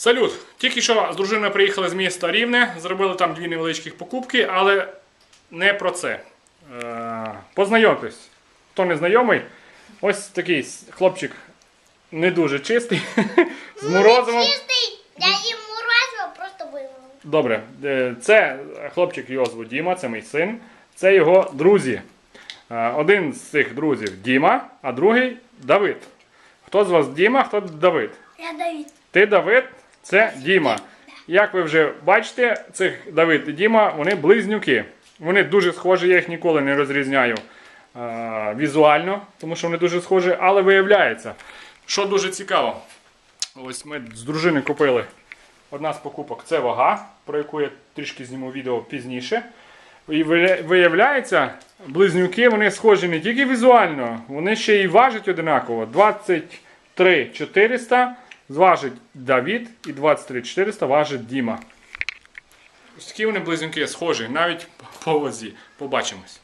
Салют! Тільки що з дружиною приїхали з міста Рівне, зробили там дві невеличкі покупки, але не про це. Е, Познайомтесь, хто не знайомий, ось такий хлопчик не дуже чистий, з морозивом. Чистий, я їм морозиво просто вимив. Добре, е, це хлопчик його звуть Діма, це мій син. Це його друзі. Е, Один з цих друзів Діма, а другий Давид. Хто з вас Діма, хто Давид? Я Давид. Ти Давид, це Діма. Як ви вже бачите, цих Давид і Діма, вони близнюки. Вони дуже схожі, я їх ніколи не розрізняю е, візуально, тому що вони дуже схожі, але виявляється, що дуже цікаво. Ось ми з дружини купили одна з покупок це вага, про яку я трішки зніму відео пізніше. І виявляється, близнюки вони схожі не тільки візуально, вони ще й важать одинаково. 23 400 зважить Давід і 23400 важить Діма. Ось такі вони близнюки схожі, навіть по вазі. Побачимось.